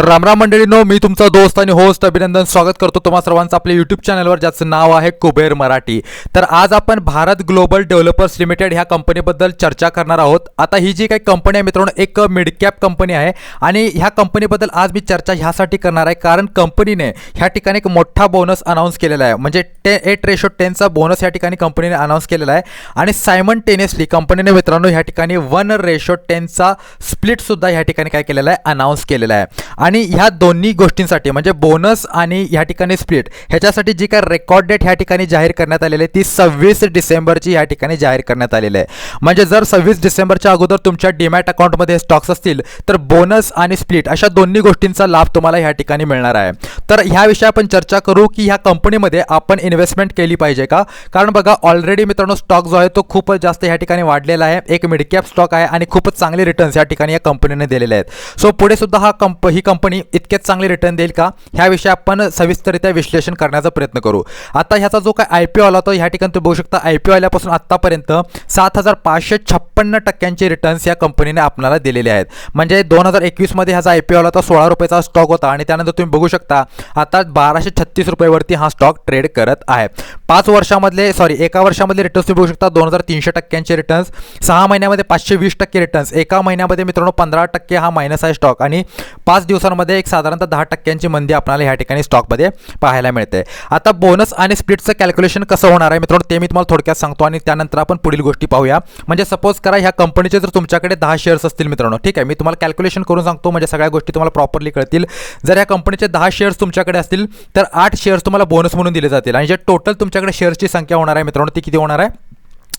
तर रामराम मंडळीनो मी तुमचा दोस्त आणि होस्ट अभिनंदन स्वागत करतो तुम्हा सर्वांचं आपल्या यूट्यूब चॅनलवर ज्याचं नाव आहे कुबेर मराठी. तर आज आपण भारत ग्लोबल डेव्हलपर्स लिमिटेड ह्या कंपनीबद्दल चर्चा करणार आहोत. आता ही जी काही कंपनी आहे मित्रांनो एक मिडकॅप कंपनी आहे आणि ह्या कंपनीबद्दल आज मी चर्चा ह्यासाठी करणार आहे. कारण कंपनीने ह्या ठिकाणी एक मोठा बोनस अनाऊन्स केलेला आहे. म्हणजे टे एट रेशो टेनचा बोनस या ठिकाणी कंपनीने अनाऊन्स केलेला आहे. आणि सायमन टेनियसली कंपनीने मित्रांनो ह्या ठिकाणी वन रेशो टेनचा स्प्लिटसुद्धा ह्या ठिकाणी काय केलेला आहे? अनाऊन्स केलेला आहे. आणि ह्या दोन्ही गोष्टींसाठी म्हणजे बोनस आणि ह्या ठिकाणी स्प्लिट ह्याच्यासाठी जी काय रेकॉर्ड डेट ह्या ठिकाणी जाहीर करण्यात आलेली आहे ती सव्वीस डिसेंबरची ह्या ठिकाणी जाहीर करण्यात आलेली आहे. म्हणजे जर सव्वीस डिसेंबरच्या अगोदर तुमच्या डीमॅट अकाउंटमध्ये स्टॉक्स असतील तर बोनस आणि स्प्लिट अशा दोन्ही गोष्टींचा लाभ तुम्हाला ह्या ठिकाणी मिळणार आहे. तर ह्याविषयी आपण चर्चा करू की ह्या कंपनीमध्ये आपण इन्व्हेस्टमेंट केली पाहिजे का? कारण बघा ऑलरेडी मित्रांनो स्टॉक जो आहे तो खूपच जास्त ह्या ठिकाणी वाढलेला आहे. एक मिडकॅप स्टॉक आहे आणि खूपच चांगले रिटर्न्स या ठिकाणी या कंपनीने दिलेले आहेत. सो पुढे सुद्धा हा कंप ही कंपनी इतकेच चांगले रिटर्न देईल का? ह्याविषयी आपण सविस्तरित्या विश्लेषण करण्याचा प्रयत्न करू. आता ह्याचा जो काय आय पी ओ आला होता ह्या ठिकाणी तुम्ही बघू शकता आय पी ओ आल्यापासून आत्तापर्यंत सात हजार पाचशे छप्पन्न टक्क्यांचे रिटर्न्स या कंपनीने आपल्याला दिलेले आहेत. म्हणजे दोन हजार एकवीसमध्ये ह्याचा आय पी ओ आला होता सोळा रुपयाचा स्टॉक होता आणि त्यानंतर तुम्ही बघू शकता आता बाराशे छत्तीस रुपयावरती हा स्टॉक ट्रेड करत आहे. पाच वर्षामधले सॉरी एका वर्षामधले रिटर्न्स तुम्ही बघू शकता दोन हजार तीनशे टक्क्यांचे रिटर्न्स सहा महिन्यामध्ये पाचशे वीस टक्के रिटर्न्स एका महिन्यामध्ये मित्रांनो पंधरा टक्के हा मायनस आहे स्टॉक आणि पाच दिवस दिवसांमध्ये एक साधारणतः दहा टक्क्यांची मंदी आपल्याला ह्या ठिकाणी स्टॉकमध्ये पाहायला मिळते. आता बोनस आणि स्प्लिटचं कॅल्क्युलेशन कसं होणार आहे मित्रांनो ते मी तुम्हाला थोडक्यात सांगतो आणि त्यानंतर आपण पुढील गोष्टी पाहूया. म्हणजे सपोज करा ह्या कंपनीचे जर तुमच्याकडे दहा शेअर्स असतील मित्रांनो ठीक आहे मी तुम्हाला कॅल्क्युलेशन करून सांगतो म्हणजे सगळ्या गोष्टी तुम्हाला प्रॉपरली कळतील. जर ह्या कंपनीचे दहा शेअर्स तुमच्याकडे असतील तर आठ शेअर्स तुम्हाला बोनस म्हणून दिले जातील. आणि जे टोटल तुमच्याकडे शेअर्सची संख्या होणार आहे मित्रांनो ती किती होणार आहे?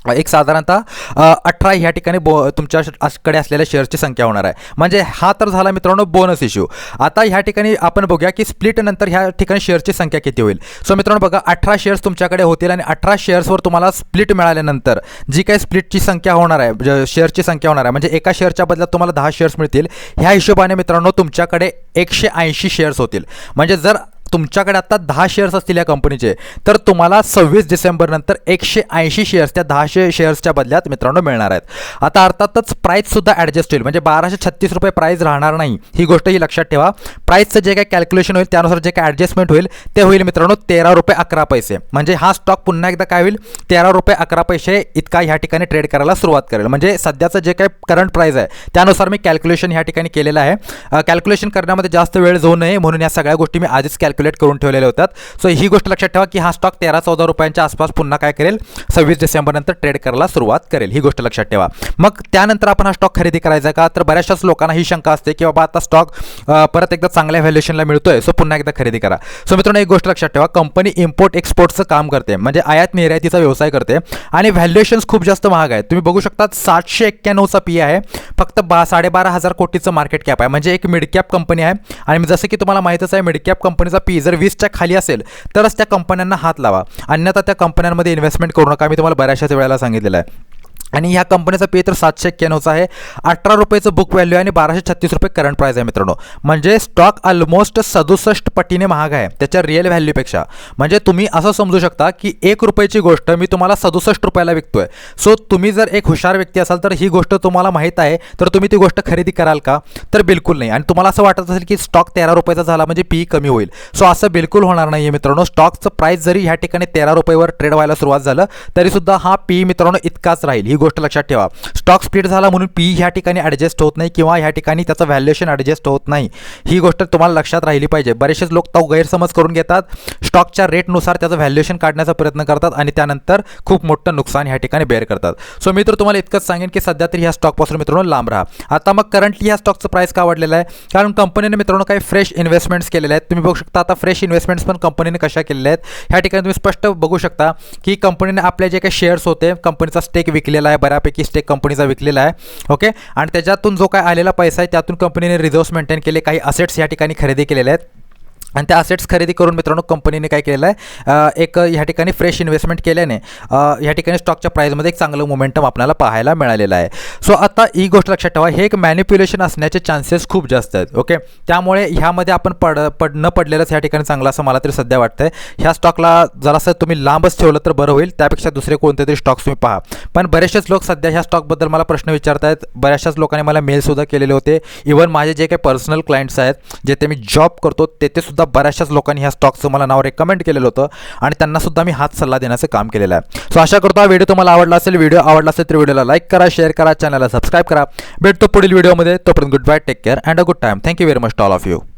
एक साधारणतः अठरा ह्या ठिकाणी बो तुमच्याकडे असलेल्या शेअर्सची संख्या होणार आहे. म्हणजे हा तर झाला मित्रांनो बोनस इश्यू आता ह्या ठिकाणी आपण बघूया की स्प्लिट नंतर ह्या ठिकाणी शेअर्सची संख्या किती होईल. सो मित्रांनो बघा अठरा शेअर्स तुमच्याकडे होतील आणि अठरा शेअर्सवर तुम्हाला स्प्लिट मिळाल्यानंतर जी काही स्प्लिटची संख्या होणार आहे शेअर्सची संख्या होणार आहे म्हणजे एका शेअरच्या बदल्यात तुम्हाला दहा शेअर्स मिळतील. ह्या हिशोबाने मित्रांनो तुमच्याकडे एकशे ऐंशी शेअर्स होतील. म्हणजे जर तुमच्याकडे आता दहा शेअर्स असतील या कंपनीचे तर तुम्हाला सव्वीस डिसेंबरनंतर एकशे ऐंशी शेअर्स त्या दहाशे शेअर्सच्या बदल्यात मित्रांनो मिळणार आहेत. आता अर्थातच प्राईससुद्धा ॲडजस्ट होईल. म्हणजे बाराशे छत्तीस रुपये प्राईस राहणार नाही. ही गोष्ट ही लक्षात ठेवा. प्राईसचं जे काही कॅल्क्युलेशन होईल त्यानुसार जे काही ॲडजस्टमेंट होईल ते होईल मित्रांनो तेरा रुपये अकरा पैसे. म्हणजे हा स्टॉक पुन्हा एकदा काय होईल? तेरा रुपये अकरा पैसे इतका ह्या ठिकाणी ट्रेड करायला सुरुवात करेल. म्हणजे सध्याचं जे काही करंट प्राईस आहे त्यानुसार मी कॅल्क्युलेशन ह्या ठिकाणी केलेलं आहे. कॅल्क्युलेशन करण्यामध्ये जास्त वेळ जाऊ नये म्हणून या सगळ्या गोष्टी मी आधीच कॅल्क्युलेट कॅल्क्युलेट करून ठेवलेले होतात सो ही गोष्ट लक्षात ठेवा की हा स्टॉक तेरा चौदा रुपयांच्या आसपास पुन्हा काय करेल? सव्वीस डिसेंबरनंतर ट्रेड करायला सुरुवात करेल. ही गोष्ट लक्षात ठेवा. मग त्यानंतर आपण हा स्टॉक खरेदी करायचा का? तर बऱ्याचशाच लोकांना ही शंका असते की बाबा आता स्टॉक परत एकदा चांगल्या व्हॅल्युएशनला मिळतोय सो पुन्हा एकदा खरेदी करा. सो मित्रांनो एक गोष्ट लक्षात ठेवा. कंपनी इम्पोर्ट एक्सपोर्टचं काम करते. म्हणजे आयात निर्यातीचा व्यवसाय करते. आणि व्हॅल्युएशन्स खूप जास्त महाग आहेत. तुम्ही बघू शकता सातशे एक्क्याण्णवचा पी आहे. फक्त बा साडेबारा हजार कोटीचं मार्केट कॅप आहे. म्हणजे एक मिड कॅप कंपनी आहे. आणि जसं की तुम्हाला माहितच आहे मिड कॅप कंपनीचा पी जर वीसच्या खाली असेल तरच त्या कंपन्यांना हात लावा. अन्यथा त्या कंपन्यांमध्ये इन्व्हेस्टमेंट करू नका. मी तुम्हाला बऱ्याचशाच वेळेला सांगितलेलं आहे. आणि ह्या कंपनीचा पे तर सातशे एक्क्याण्णवचा आहे. अठरा रुपयेचं बुक व्हॅल्यू आहे आणि बाराशे छत्तीस रुपये करंट प्राईस आहे मित्रांनो. म्हणजे स्टॉक ऑलमोस्ट सदुसष्ट पटीने महाग आहे त्याच्या रिअल व्हॅल्यूपेक्षा म्हणजे तुम्ही असं समजू शकता की एक रुपयाची गोष्ट मी तुम्हाला सदुसष्ट रुपयाला विकतोय. सो तुम्ही जर एक हुशार व्यक्ती असाल तर ही गोष्ट तुम्हाला माहीत आहे तर तुम्ही ती गोष्ट खरेदी कराल का? तर बिलकुल नाही. आणि तुम्हाला असं वाटत असेल की स्टॉक तेरा रुपयाचा झाला म्हणजे पी कमी होईल. सो असं बिलकुल होणार नाही आहे मित्रांनो. स्टॉकचं प्राईस जरी ह्या ठिकाणी तेरा रुपयावर ट्रेड व्हायला सुरुवात झालं तरीसुद्धा हा पी मित्रांनो इतकाच राहील. ही गोष्ट लक्षात ठेवा. स्टॉक स्प्लिट झाला म्हणून पी ह्या ठिकाणी ॲडजस्ट होत नाही किंवा ह्या ठिकाणी त्याचं व्हॅल्युएशन ॲडजस्ट होत नाही. ही गोष्ट तुम्हाला लक्षात राहिली पाहिजे. बरेचसेच लोक तो गैरसमज करून घेतात. स्टॉकच्या रेटनुसार त्याचं व्हॅल्युएशन काढण्याचा प्रयत्न करतात आणि त्यानंतर खूप मोठं नुकसान ह्या ठिकाणी बेअर करतात. सो मित्र तुम्हाला इतकंच सांगेन की सध्या तरी ह्या स्टॉकपासून मित्रांनो लांब राहा. आता मग करंटली ह्या स्टॉकचं प्राईस का वाढलेलं आहे? कारण कंपनीने मित्रांनो काही फ्रेश इन्व्हेस्टमेंट्स केलेले आहेत. तुम्ही बघू शकता आता फ्रेश इन्व्हेस्टमेंट्स पण कंपनीने कशा केलेल्या आहेत? ह्या ठिकाणी तुम्ही स्पष्ट बघू शकता की कंपनीने आपले जे काही शेअर्स होते कंपनीचा स्टेक विकलेला आहे बऱ्यापैकी स्टेक कंपनीचा विकलेला आहे ओके आणि त्याच्यातून जो काय आलेला पैसा आहे त्यातून कंपनीने रिझर्व्स मेंटेन केले काही असेट्स या ठिकाणी खरेदी केलेले आहेत. आणि त्या असेट्स खरेदी करून मित्रांनो कंपनीने काय केलेलं आहे? एक ह्या ठिकाणी फ्रेश इन्व्हेस्टमेंट केल्याने ह्या ठिकाणी स्टॉकच्या प्राईजमध्ये एक चांगलं मोमेंटम आपल्याला पाहायला मिळालेलं आहे. सो आता ही गोष्ट लक्षात ठेवा हे एक मॅनिप्युलेशन असण्याचे चान्सेस खूप जास्त आहेत ओके त्यामुळे ह्यामध्ये आपण पड पड न पडलेलंच ह्या ठिकाणी चांगलं असं मला तरी सध्या वाटतं आहे ह्या स्टॉकला जरासं तुम्ही लांबच ठेवलं तर बरं होईल त्यापेक्षा दुसरे कोणते तरी स्टॉक्स तुम्ही पहा. पण बरेचसेच लोक सध्या ह्या स्टॉकबद्दल मला प्रश्न विचारत आहेत बऱ्याचशाच लोकांनी मला मेलसुद्धा केलेले होते. इव्हन माझे जे काही पर्सनल क्लायंट्स आहेत जेथे मी जॉब करतो तेथे सुद्धा बऱ्याचशाच लोकांनी ह्या स्टॉकचं मला नाव रेकमेंड केलेलं होतं आणि त्यांना सुद्धा मी हाच सल्ला देण्याचं काम केलेलं आहे. सो आशा करतो हा व्हिडिओ तुम्हाला आवडला असेल व्हिडिओ आवडला असेल तर व्हिडिओला लाईक करा शेअर करा चॅनलला सबस्क्राईब करा. भेटतो पुढील व्हिडिओमध्ये तोपर्यंत good bye take care and a good time thank you very much all of you